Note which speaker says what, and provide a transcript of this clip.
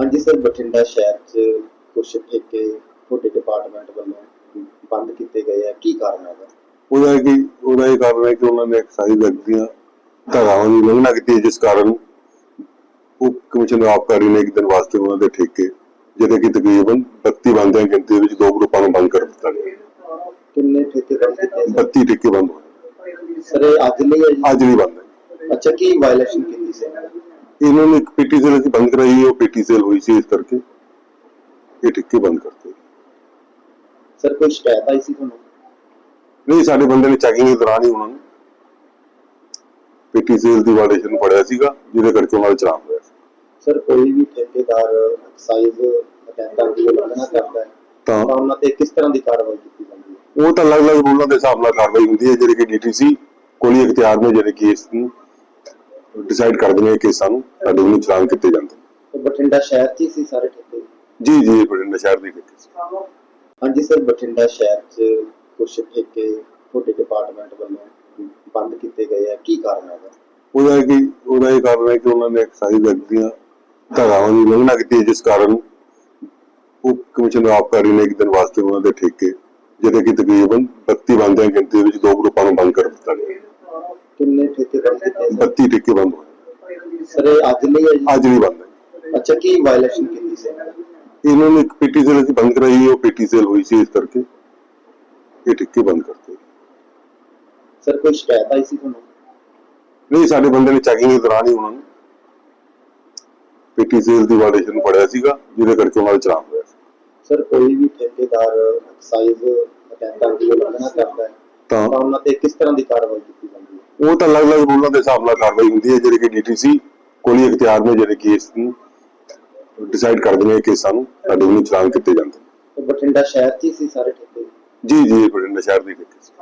Speaker 1: ਹਾਂਜੀ ਸਰ ਬਠਿੰਡਾ ਸ਼ਹਿਰ 'ਚ ਕੁਝ ਠੇਕੇ ਤੁਹਾਡੇ ਡਿਪਾਰਟਮੈਂਟ ਵੱਲੋਂ ਬੰਦ ਕੀਤੇ ਗਏ ਆ। ਕੀ ਕਾਰਨ ਹੈ
Speaker 2: ਉਹਦਾ ਕਿ ਉਹਦਾ ਇਹ ਕਾਰਨ ਹੈ ਕਿ ਉਹਨਾਂ ਨੇ ਐਕਸਾਈਜ਼ ਐਕਟ ਦੀਆਂ ਧਾਰਾਵਾਂ ਦੀ ਉਲੰਘਣਾ ਕੀਤੀ ਹੈ, ਜਿਸ ਕਾਰਨ ਉਹ ਕਮਿਸ਼ਨ ਆਬਕਾਰੀ ਨੇ ਇੱਕ ਦਿਨ ਵਾਸਤੇ ਉਹਨਾਂ ਦੇ ਠੇਕੇ ਜਿਹਦੇ ਕਿ ਤਕਰੀਬਨ 32 ਬੰਦਿਆਂ ਦੀ ਗਿਣਤੀ ਵਿੱਚ ਦੋ ਗਰੁੱਪਾਂ ਨੂੰ ਬੰਦ ਕਰ ਦਿੱਤਾ ਗਿਆ।
Speaker 1: ਕਿੰਨੇ ਠੇਕੇ ਬੰਦ ਕੀਤੇ ਸਰ?
Speaker 2: 32 ਠੇਕੇ ਬੰਦ ਹੋਏ।
Speaker 1: ਸਰ ਅੱਜ ਲਈ ਹੈ ਜੀ?
Speaker 2: ਅੱਜ ਵੀ ਬੰਦ ਹੈ।
Speaker 1: ਅੱਛਾ ਕੀ ਵਾਇਲੇਸ਼ਨ
Speaker 2: ਇਹਨਾਂ ਨੇ ਇੱਕ ਪੀਟੀ ਸੇਲ ਅਸੀਂ ਬੰਦ ਕਰਾਈ ਉਹ ਪੀਟੀ ਸੇਲ ਹੋਈ ਸੀ ਇਸ ਕਰਕੇ ਇਹ ਠੇਕੇ ਬੰਦ ਕਰਤੇ
Speaker 1: ਸਰ ਕੋਈ ਸ਼ਿਕਾਇਤ ਆਈ ਸੀ ਤੁਹਾਨੂੰ
Speaker 2: ਨਹੀਂ ਸਾਡੇ ਬੰਦੇ ਨੇ ਚੈਕਿੰਗ ਦੇ ਦੌਰਾਨ ਹੀ ਉਹਨਾਂ ਨੂੰ ਪੀਟੀ ਸੇਲ ਦੀ ਵਾਇਲੇਸ਼ਨ ਫੜਿਆ ਸੀਗਾ ਜਿਹਦੇ ਕਰਕੇ ਉਹਨਾਂ ਦਾ ਚਲਾਨ ਹੋਇਆ
Speaker 1: ਸਰ ਕੋਈ ਵੀ ਠੇਕੇਦਾਰ ਐਕਸਾਈਜ਼ ਅਟੈਂਡਾਂ ਦੀ ਉਲੰਘਣਾ ਕਰਦਾ ਹੈ
Speaker 2: ਤਾਂ
Speaker 1: ਉਹਨਾਂ ਤੇ ਕਿਸ ਤਰ੍ਹਾਂ ਦੀ ਕਾਰਵਾਈ ਕੀਤੀ ਜਾਂਦੀ ਹੈ
Speaker 2: ਉਹ ਤਾਂ ਅਲੱਗ-ਅਲੱਗ ਰੂਲਾਂ ਦੇ ਹਿਸਾਬ ਨਾਲ ਕਾਰਵਾਈ ਹੁੰਦੀ ਹੈ ਜਿਹੜੇ ਕਿ ਡੀਟੀਸੀ ਕੋਲ ਇਖਤਿਆਰ ਨੇ ਜਿਹੜੇ ਕੇਸ ਨੂੰ ਡਿਸਾਈਡ ਕਰਦੇ ਨੇ ਕੇਸਾਂ ਨੂੰ ਸਾਡੇ ਨੂੰ ਚਲਾਨ ਕੀਤੇ ਜਾਂਦੇ।
Speaker 1: ਤੇ ਬਠਿੰਡਾ ਸ਼ਹਿਰ 'ਚ ਹੀ ਸੀ ਸਾਰੇ ਠੇਕੇ?
Speaker 2: ਜੀ ਜੀ ਬਠਿੰਡਾ ਸ਼ਹਿਰ ਦੀ ਠੇਕੇ ਸੀ।
Speaker 1: ਹਾਂਜੀ ਸਰ ਬਠਿੰਡਾ ਸ਼ਹਿਰ 'ਚ ਕੁਝ ਠੇਕੇ ਤੁਹਾਡੇ ਡਿਪਾਰਟਮੈਂਟ ਵੱਲੋਂ ਬੰਦ ਕੀਤੇ ਗਏ ਆ ਕੀ ਕਾਰਨ ਹੈ
Speaker 2: ਉਹਦਾ ਕਿ ਉਹਦਾ ਇਹ ਕਾਰਨ ਹੈ ਕਿ ਉਹਨਾਂ ਨੇ ਐਕਸਾਈਜ਼ ਐਕਟ ਦੀਆਂ ਧਾਰਾਵਾਂ ਦੀ ਉਲੰਘਣਾ ਕੀਤੀ ਹੈ, ਜਿਸ ਕਾਰਨ ਉਹ ਕਮਿਸ਼ਨ ਆਬਕਾਰੀ ਨੇ ਇੱਕ ਦਿਨ ਵਾਸਤੇ ਉਹਨਾਂ ਦੇ ਠੇਕੇ ਜਿਹਦੇ ਕਿ ਤਕਰੀਬਨ 32 ਬੰਦਿਆਂ ਦੀ ਗਿਣਤੀ ਵਿੱਚ ਦੋ ਗਰੁੱਪਾਂ ਨੂੰ ਬੰਦ ਕਰ ਦਿੱਤਾ ਗਿਆ।
Speaker 1: ਕਿੰਨੇ ਠੇਕੇ
Speaker 2: 32 ਠੇਕੇ ਬੰਦ ਹੋਏ
Speaker 1: ਸਰ ਅੱਜ ਲਈ ਹੈ
Speaker 2: ਅੱਜ ਵੀ ਬੰਦ ਹੈ
Speaker 1: ਅੱਛਾ ਕੀ ਵਾਇਲੇਸ਼ਨ ਕੀਤੀ ਸੀ?
Speaker 2: ਇਹਨਾਂ ਨੇ ਇੱਕ ਪੀਟੀ ਸੇਲ ਅਸੀਂ ਬੰਦ ਕਰਾਈ ਉਹ ਪੀਟੀ ਸੇਲ ਹੋਈ ਸੀ ਇਸ ਕਰਕੇ। ਇਹ ਠੇਕੇ ਬੰਦ ਕਰਤੇ।
Speaker 1: ਸਰ ਕੋਈ ਸ਼ਿਕਾਇਤ ਆਈ ਸੀ ਤੁਹਾਨੂੰ?
Speaker 2: ਨਹੀਂ ਸਾਡੇ ਬੰਦੇ ਨੇ ਚੈਕਿੰਗ ਦੇ ਦੌਰਾਨ ਹੀ ਉਹਨਾਂ ਨੂੰ ਪੀਟੀ ਸੇਲ ਦੀ ਵਾਇਲੇਸ਼ਨ ਫੜਿਆ ਸੀਗਾ ਜਿਹਦੇ ਕਰਕੇ ਉਹਨਾਂ ਦਾ ਚਲਾਨ ਹੋਇਆ
Speaker 1: ਸਰ ਕੋਈ ਵੀ ਠੇਕੇਦਾਰ ਐਕਸਾਈਜ਼ ਅਟੈਂਡਾਂ ਦੀ ਉਲੰਘਣਾ ਕਰਦਾ ਹੈ
Speaker 2: ਤਾਂ
Speaker 1: ਉਹਨਾਂ ਤੇ ਕਿਸ ਤਰ੍ਹਾਂ ਦੀ ਕਾਰਵਾਈ ਕੀਤੀ
Speaker 2: ਉਹ ਤਾਂ ਅਲੱਗ-ਅਲੱਗ ਰੂਲਾਂ ਦੇ ਹਿਸਾਬ ਨਾਲ ਕਾਰਵਾਈ ਹੁੰਦੀ ਹੈ ਜਿਹੜੇ ਕਿ ਡੀਟੀਸੀ ਕੋਲ ਇਖਤਿਆਰ ਨੇ ਜਿਹੜੇ ਕੇਸ ਨੂੰ ਡਿਸਾਈਡ ਕਰਦੇ ਨੇ ਕੇਸਾਂ ਨੂੰ ਸਾਡੇ ਨੂੰ ਚਲਾਨ ਕੀਤੇ ਜਾਂਦੇ
Speaker 1: ਬਠਿੰਡਾ ਸ਼ਹਿਰ 'ਚ ਹੀ ਸੀ ਸਾਰੇ ਠੇਕੇ?
Speaker 2: ਜੀ ਜੀ ਬਠਿੰਡਾ ਸ਼ਹਿਰ ਦੀ ਠੇਕੇ ਸੀ।